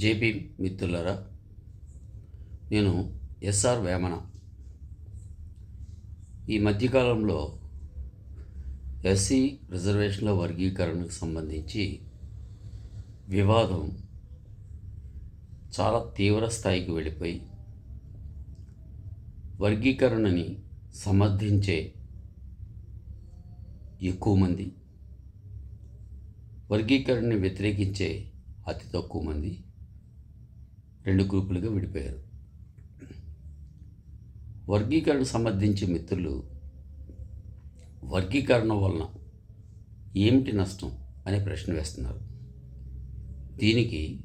JP మిత్రులరా నేను SR Vemana. ఈ మధ్యకాలంలో ఎస్సీ రిజర్వేషన్ల వర్గీకరణకు సంబంధించి వివాదం చాలా తీవ్ర స్థాయికి వెళ్ళిపోయి వర్గీకరణని సమర్థించే ఎక్కువ మంది వర్గీకరణని వ్యతిరేకించే అతి తక్కువ మంది రెండు గ్రూపులుగా విడిపోయారు. వర్గీకరణ సమర్థించే మిత్రులు వర్గీకరణ వలన ఏమిటి నష్టం అనే ప్రశ్న వేస్తున్నారు. దీనికి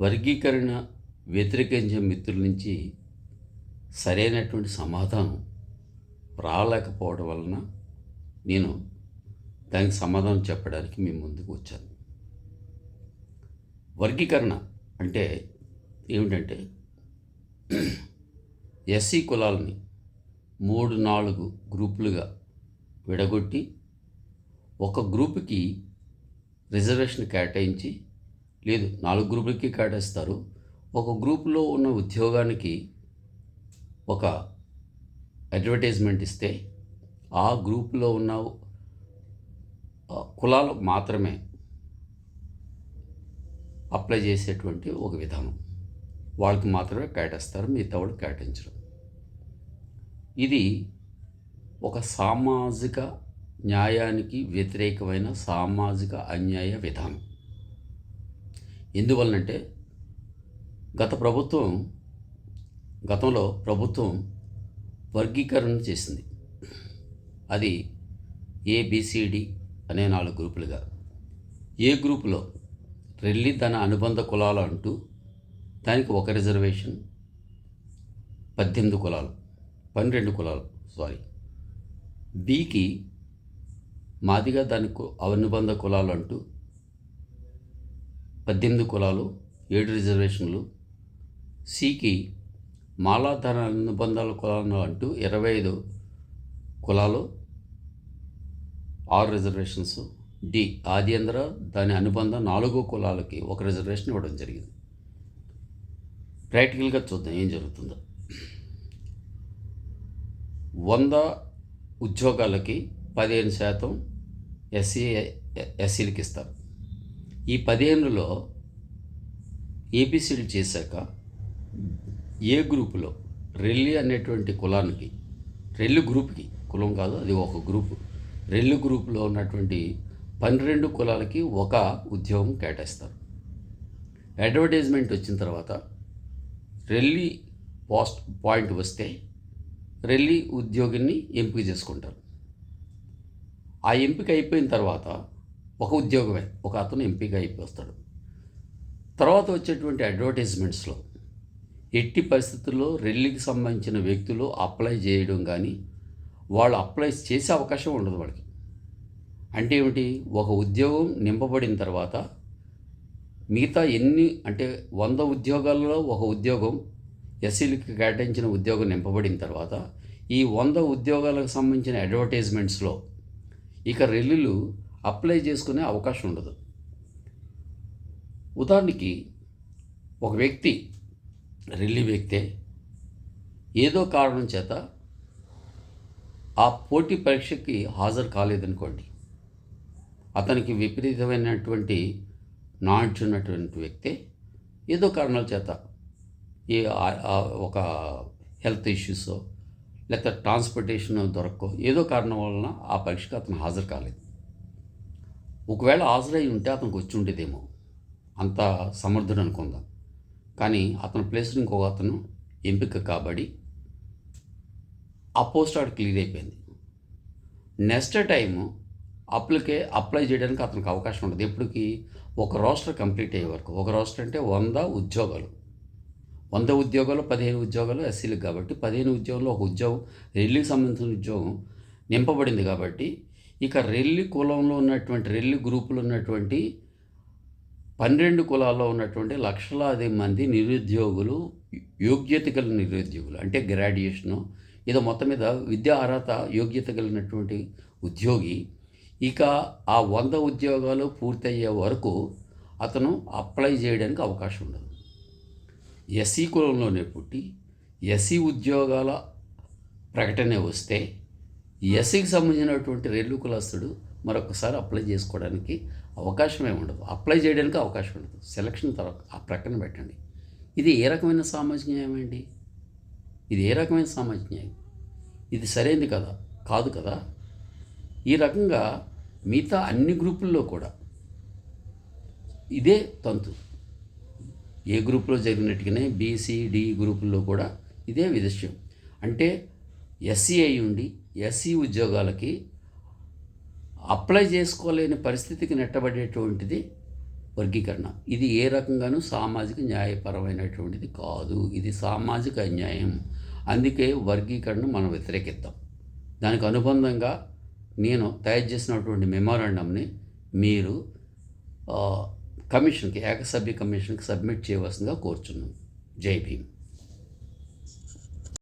వర్గీకరణ వ్యతిరేకించే మిత్రుల నుంచి సరైనటువంటి సమాధానం రాలేకపోవడం వలన నేను దానికి సమాధానం చెప్పడానికి మీ ముందుకు వచ్చాను. వర్గీకరణ అంటే ఏమిటంటే ఎస్సీ కులాలని మూడు నాలుగు గ్రూపులుగా విడగొట్టి ఒక గ్రూపుకి రిజర్వేషన్ కేటాయించి లేదు నాలుగు గ్రూపులకి కేటాయిస్తారు. ఒక గ్రూపులో ఉన్న ఉద్యోగానికి ఒక అడ్వర్టైజ్మెంట్ ఇస్తే ఆ గ్రూపులో ఉన్న కులాలు మాత్రమే అప్లై చేసేటువంటి ఒక విధానం. వాళ్ళకి మాత్రమే కేటాయిస్తారు మిగతా వాళ్ళు కేటాయించరు. ఇది ఒక సామాజిక న్యాయానికి వ్యతిరేకమైన సామాజిక అన్యాయ విధానం. ఎందువలనంటే గత ప్రభుత్వం గతంలో ప్రభుత్వం వర్గీకరణ చేసింది. అది ఏబిసిడి అనే నాలుగు గ్రూపులుగా. ఏ గ్రూపులో? రెల్లి తన అనుబంధ కులాలు అంటూ దానికి ఒక రిజర్వేషన్ పద్దెనిమిది కులాలు పన్నెండు కులాలు సారీ బికి మాదిగా దానికి అనుబంధ కులాలు అంటూ పద్దెనిమిది కులాలు ఏడు రిజర్వేషన్లు. సికి మాలా తన అనుబంధాల కులాలు అంటూ ఇరవై ఐదు కులాలు ఆరు రిజర్వేషన్స్. డి ఆదిేంద్ర దాని అనుబంధ నాలుగు కులాలకి ఒక రిజర్వేషన్ ఇవ్వడం జరిగింది. ప్రాక్టికల్గా చూద్దాం ఏం జరుగుతుందో. వంద ఉద్యోగాలకి పదిహేను శాతం ఎస్సీ ఎస్సీలకి ఇస్తారు. ఈ పదిహేనులో ఏబిసిడి చేశాక ఏ గ్రూపులో? రెల్లి అనేటువంటి కులానికి రెల్లు గ్రూప్కి కులం కాదు అది ఒక గ్రూపు. రెల్లు గ్రూపులో ఉన్నటువంటి పన్నెండు కులాలకి ఒక ఉద్యోగం కేటాయిస్తారు. అడ్వర్టైజ్మెంట్ వచ్చిన తర్వాత రెల్లి పోస్ట్ పాయింట్ వస్తే రెల్లి ఉద్యోగిని ఎంపిక చేసుకుంటారు. ఆ ఎంపిక అయిపోయిన తర్వాత ఒక ఉద్యోగమే ఒక అతను ఎంపిక అయిపోతాడు తర్వాత వచ్చేటువంటి అడ్వర్టైజ్మెంట్స్లో ఎట్టి పరిస్థితుల్లో రెల్లికి సంబంధించిన వ్యక్తులు అప్లై చేయడం కానీ వాళ్ళు అప్లై చేసే అవకాశం ఉండదు వాళ్ళకి. అంటే ఏమిటి? ఒక ఉద్యోగం నింపబడిన తర్వాత మిగతా ఎన్ని అంటే వంద ఉద్యోగాల్లో ఒక ఉద్యోగం ఎస్సీలకి కేటాయించిన ఉద్యోగం నింపబడిన తర్వాత ఈ వంద ఉద్యోగాలకు సంబంధించిన అడ్వర్టైజ్మెంట్స్లో ఇక రెల్లులు అప్లై చేసుకునే అవకాశం ఉండదు. ఉదాహరణకి ఒక వ్యక్తి రెల్లి వ్యక్తే ఏదో కారణం చేత ఆ పోటీ పరీక్షకి హాజరు కాలేదనుకోండి. అతనికి విపరీతమైనటువంటి నాడ్జ్ ఉన్నటువంటి వ్యక్తే ఏదో కారణాల చేత ఏ ఒక హెల్త్ ఇష్యూసో లేకపోతే ట్రాన్స్పోర్టేషన్ దొరక్కో ఏదో కారణం వలన ఆ పరీక్షకు అతను హాజరు కాలేదు. ఒకవేళ హాజరై ఉంటే అతనికి వచ్చి ఉండేదేమో. అంత సమర్థుడు అనుకుందాం. కానీ అతని ప్లేస్లో ఇంకొక అతను ఎంపిక కాబడి ఆ పోస్ట్ ఆడ క్లియర్ అయిపోయింది. నెక్స్ట్ టైము అప్లికే అప్లై చేయడానికి అతనికి అవకాశం ఉండదు. ఎప్పటికి ఒక రోస్టర్ కంప్లీట్ అయ్యే వరకు. ఒక రోస్టర్ అంటే వంద ఉద్యోగాలు. వంద ఉద్యోగాలు పదిహేను ఉద్యోగాలు ఎస్సీలకు కాబట్టి పదిహేను ఉద్యోగంలో ఒక ఉద్యోగం రెల్లికి సంబంధించిన ఉద్యోగం నింపబడింది కాబట్టి ఇక రెల్లి కులంలో ఉన్నటువంటి రెల్లి గ్రూపులో ఉన్నటువంటి పన్నెండు కులాల్లో ఉన్నటువంటి లక్షలాది మంది నిరుద్యోగులు యోగ్యత గల నిరుద్యోగులు అంటే గ్రాడ్యుయేషను ఏదో మొత్తం మీద విద్యా అర్హత యోగ్యత కలిగినటువంటి ఉద్యోగి ఇక ఆ వంద ఉద్యోగాలు పూర్తయ్యే వరకు అతను అప్లై చేయడానికి అవకాశం ఉండదు. ఎస్సీ కులంలోనే పుట్టి ఎస్సీ ఉద్యోగాల ప్రకటన వస్తే ఎస్సీకి సంబంధించినటువంటి రెల్లు కులస్తుడు మరొకసారి అప్లై చేసుకోవడానికి అవకాశమే ఉండదు. అప్లై చేయడానికి అవకాశం ఉండదు. సెలక్షన్ తర్వాత ఆ ప్రకటన పెట్టండి. ఇది ఏ రకమైన సామాజిక న్యాయం అండి? ఇది ఏ రకమైన సామాజిక న్యాయం? ఇది సరైనది కదా? కాదు కదా? ఈ రకంగా మిగతా అన్ని గ్రూపుల్లో కూడా ఇదే తంతు. ఏ గ్రూపులో జరిగినట్టుగానే బీసీడీ గ్రూపుల్లో కూడా ఇదే విషయం అంటే ఎస్సీ అయి ఉండి ఎస్సీ ఉద్యోగాలకి అప్లై చేసుకోలేని పరిస్థితికి నెట్టబడేటువంటిది వర్గీకరణ. ఇది ఏ రకంగానూ సామాజిక న్యాయపరమైనటువంటిది కాదు. ఇది సామాజిక అన్యాయం. అందుకే వర్గీకరణ మనం వ్యతిరేకిద్దాం దానికి అనుబంధంగా నేను తయారు చేసినటువంటి మెమోరాండంని మీరు కమిషన్కి ఏకసభ్య కమిషన్కి సబ్మిట్ చేయవలసిందిగా కోరుచున్నాను. జై భీమ్.